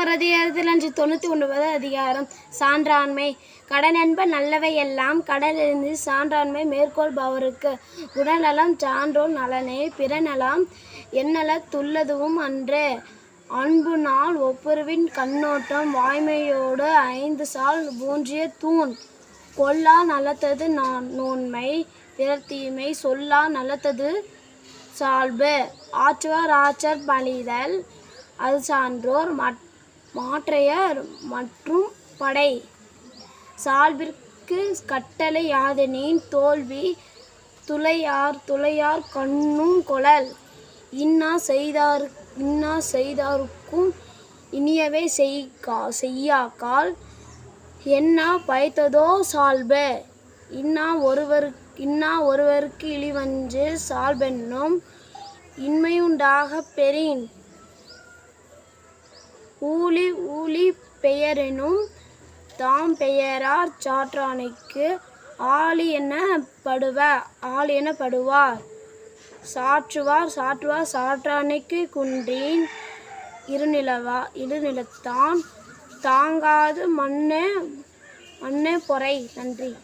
ஒரு அதிகாரத்தில் அஞ்சு தொண்ணூற்றி ஒன்பது அதிகாரம். சான்றாண்மை. கடன் என்ப நல்லவை எல்லாம் கடலிருந்து சான்றாண்மை மேற்கொள்பவருக்கு குணநலம் சான்றோர் நலனே பிறநலம் என்னல துள்ளதுவும் அன்று. அன்பு நாள் ஒப்புருவின் கண்ணோட்டம் வாய்மையோடு ஐந்து சால் ஊன்றிய தூண். கொல்லா நலத்தது நான் நோன்மை. பிறர் சொல்லா நலத்தது சால்பு. ஆற்றுவார் ஆச்சர் பணிதல் அது சான்றோர் மற்ற மாற்றையர் மற்றும் படை. சால்பிற்கு கட்டளை யாதெனின் தோல்வி துளையார் துளையார் கண்ணும் கொளல் இன்னா செய்தார் இன்னா செய்தாருக்கும் இனியவை செய்கா செய்யாக்கால். என்ன பயத்ததோ சால்பு. இன்னா ஒருவருக்கு இன்னா ஒருவருக்கு இழிவஞ்சு சால்பென்னும் இன்மையுண்டாகப் பெறின். ஊழி ஊழி பெயரெனும் தாம் பெயரார் சாற்றானைக்கு ஆளி எனப்படுவ ஆள் எனப்படுவார். சாற்றுவார் சாற்றுவார் சாற்றானைக்கு குன்றின் இருநிலவா இருநிலத்தான் தாங்காது மண்ணே மண்ணே பொறை. நன்றி.